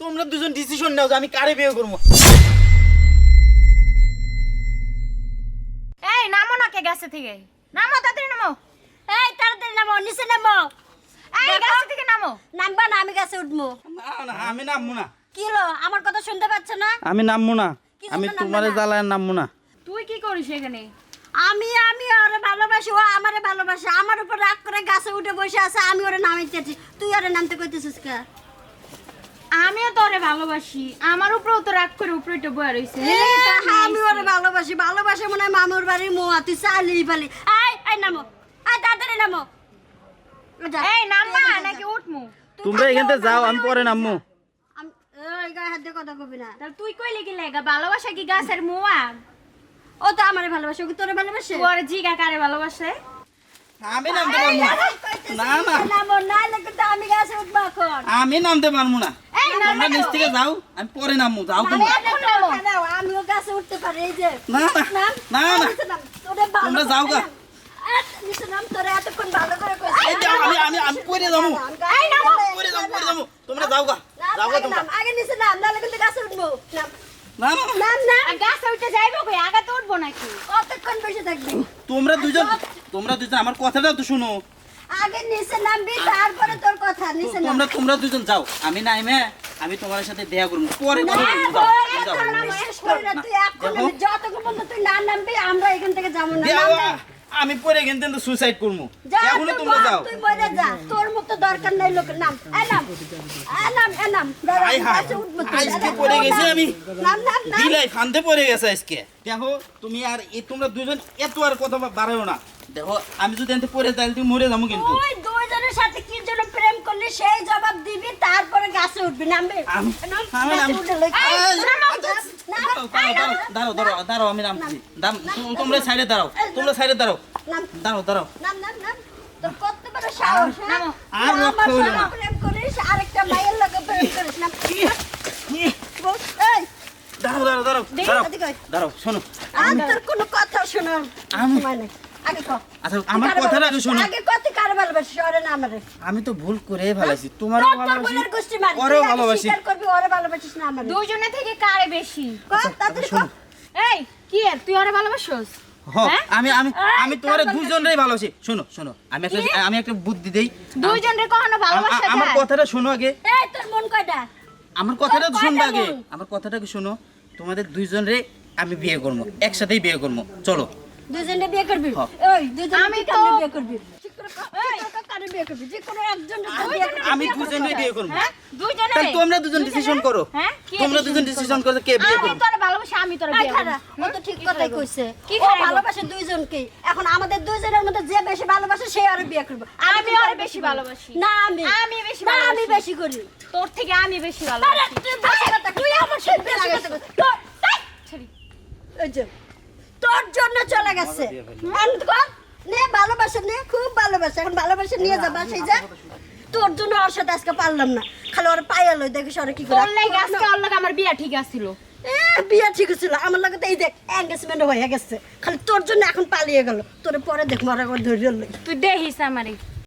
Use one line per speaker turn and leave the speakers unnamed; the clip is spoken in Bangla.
তোমরা দুজন ডিসিশন নাও যে আমি কারে বিয়ে করব।
এই নামো না কে গাছে থেকে। নামো তাড়াতাড়ি নামো।
এই তাড়াতাড়ি নামো নিচে নামো।
এই গাছে থেকে নামো।
নামবা না আমি গাছে উঠবো।
না না আমি নামবো না।
কি হলো? আমার কথা শুনতে পাচ্ছ না?
আমি নামবো না। আমি তোমারে? জ্বালায় নামবো না।
তুই কি করিস এখানে?
আমি আমি ওরে ভালোবাসি ও আমারে ভালোবাসে। আমার উপর রাগ করে গাছে উঠে বসে আছে আমি ওরে নামাইতেছি। তুই ওরে নামতে কইতেছিস কা?
আমিও তোরে ভালোবাসি আমার উপরেও তো রাগ করে উপরে তো বয়ে রইছে
আমি ওরে ভালোবাসি ভালোবাসে মনে হয় মামুর বাড়ির মোয়া তুই চালি পালি আই আই নামো আই তাড়াতাড়ি নামো
এই নামবা নাকি উঠমু
তোমরা এখান থেকে যাও আমি পরে
এই গায়ে হাত দিয়ে কথা কবি না
তাহলে তুই কইলে কি লাগা ভালোবাসা কি গাছের মোয়া
ও তো আমারে ভালোবাসে ও কি তোরে ভালোবাসে
তোর জিগা কারে ভালোবাসে
আমি নামতে পারব না না না
নামো না কিন্তু আমি গাছে উঠবো এখন
আমি নামতে পারব না তোমরা নিচ থেকে যাও আমি পরে নামবো যাও তোমরা।
আমিও গাছে উঠতে পারি এই যে।
না না। তোমরা যাও গা। তোমরা যাও গা যাও গা তোমরা।
আগে নিচে নাম, নাহলে কিন্তু গাছে উঠবো। নাম,
না না।
নাম, নাম।
আর গাছে উঠে যাইবো কই? আগা তো উঠবো
কতক্ষণ বসে থাকবি?
তোমরা দুজন তোমরা দুজন আমার কথাটা তো শুনো।
আগে নিচে নামবি, তারপরে তোর কথা, নিচে নাম।
তোমরা তোমরা দুজন যাও। আমি নাইমে আমি তোমার সাথে দেখা করব। পরে।
আমি
পরে কিন্তু সুসাইড করব।
এখনও
তোমরা যাও।
তুই যা। তোর মতো দরকার নাই লোকের নাম।
হাই
তুই।
আজকে
তোর
গেছি আমি।
নাম নাম
দিলাই ফান্দে পড়ে গেছে আজকে। দেখো তুমি আর এই তোমরা দুজন এত আর কথা বাড়াও না। দেখো আমি যদি পড়ে যাই তুমি মরে যাব কিন্তু।
তুই দুইজনের সাথে কি জন্য প্রেম করলি সেই জবাব দিবি উঠবি নামবে
আমি
নাম,
দাঁড়াও, দাঁড়াও, দাঁড়াও, আমি নামছি। তোমরা সাইডে দাঁড়াও তোমরা সাইডে দাঁড়াও দাঁড়াও দাঁড়াও
নাম, নাম, নাম। তোর কত বড় সাহস?
নামো।
আর রক্ষা
আমার
না।
আরেকটা মায়ের লগে প্রেম করিস, নাম।
দাঁড়াও দাঁড়াও দাঁড়াও দাঁড়াও দাঁড়াও শোনো
আর তোর কোনো কথা শোনার
আমি-
আগে
আচ্ছা আমার কথাটা শোনো
আগে কারে ভালোবাসিস, ওরে না আমারে?
আমি তো ভুল করে ভালোবাসি তোমারও ভালোবাসি
আগে
ভালোবাসি
স্বীকার করবি, ওরে ভালোবাসিস না আমারে।
দুইজনে থেকে কারে বেশি
ক, ক।
শোনো।
এই কি এর তুই ওরে ভালোবাসছস
হ,
হ্যাঁ?
আমি আমি আমি তোমার দুজনেরই ভালোবাসি শোনো শোনো আমি একটা আমি একটা বুদ্ধি দেই
কখনো ভালোবাসা
আমার কথাটা শোনো আগে
এই, তোর মন কয়টা?
আমার কথাটা শুনবে আগে? আমার কথাটাকে শোনো তোমাদের দুইজনরে আমি বিয়ে করব একসাথেই বিয়ে করব চলো
দুজনে বিয়ে করবি? ওই, দুজনে
আমি তো-
বিয়ে করবি? করে বিয়ে করবি? যে কোনো করবি।
আমি দুজনেই বিয়ে করব।
হ্যাঁ? দুইজনে
তাহলে তোমরা দুজন ডিসিশন করো।
হ্যাঁ?
তোমরা দুজন ডিসিশন করো কে বিয়ে
আমি
করবে।
তোরে ভালোবাসি আমি তোরে বিয়ে করব।
ও তো ঠিক কথাই কইছে।
কি
ভালোবাসে দুইজনকেই। এখন আমাদের দুইজনের মধ্যে যে বেশি ভালোবাসে সে আরও বিয়ে করবে।
আমি
আর
বেশি ভালোবাসি।
না আমি
আমি বেশি
না আমি বেশি করি।
তোর থেকে আমি বেশি
আরে
ভালোবাসি।
তুই কথা তুই আমার সাথে কইছিস। তোর তোর জন্য চলে গেছে। আনন্দ কর। নে ভালোবাসা নে খুব ভালোবাসা। এখন ভালোবাসা নিয়ে যা বাসায় যা তোর জন্য ওর সাথে আজকে পারলাম না। খালি ওর পায়ে লই দেখিস ওরা কি করে।
তোর লাগে আজকে ওর লাগে আমার বিয়া ঠিক আছিল।
এ, বিয়া ঠিক ছিল আমার লাগে তো এই দেখ এঙ্গেজমেন্ট হয়ে গেছে। খালি তোর জন্য এখন পালিয়ে গেল। তোর পরে দেখ মরা করে ধরে লই।
তুই দেখিস আমারে।